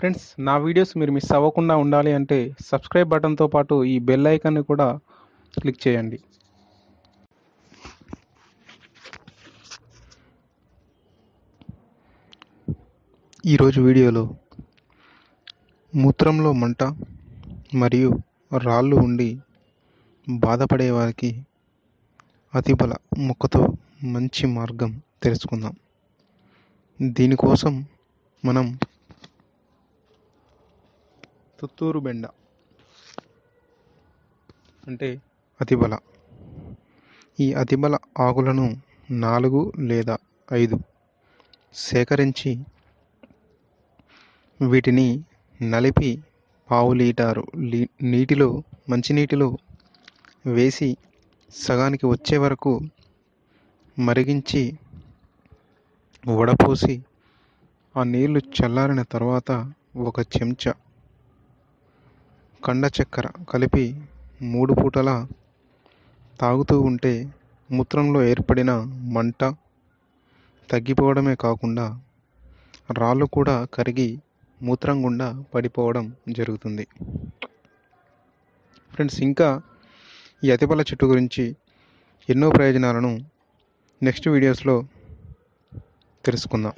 Friends నా videos మీరు miss అవ్వకుండా ఉండాలి అంటే సబ్స్క్రైబ్ బటన్తో పాటు ఈ బెల్ ఐకాన్ని కూడా క్లిక్ చేయండి. ఈరోజు వీడియోలో మూత్రంలో మంట మరియు రాళ్ళు ఉండి బాధపడే వారికి అతిబల మొక్కతో మంచి మార్గం తెలుసుకుందాం. దీనికోసం మనం తుత్తూరు బెండ. అంటే అతిబల. ఈ అతిబల ఆకులను నాలుగు లేదా ఐదు సేకరించి వీటిని నలిపి పావు లీటారు లీ నీటిలో మంచినీటిలో వేసి సగానికి వచ్చే వరకు మరిగించి వడపోసి ఆ నీళ్ళు చల్లారిన తర్వాత ఒక చెంచా కండ చక్కెర కలిపి మూడు పూటల తాగుతూ ఉంటే మూత్రంలో ఏర్పడిన మంట తగ్గిపోవడమే కాకుండా రాళ్ళు కూడా కరిగి మూత్రం గుండా పడిపోవడం జరుగుతుంది. ఫ్రెండ్స్ ఇంకా ఈ అతిపల చెట్టు గురించి ఎన్నో ప్రయోజనాలను నెక్స్ట్ వీడియోస్లో తెలుసుకుందాం.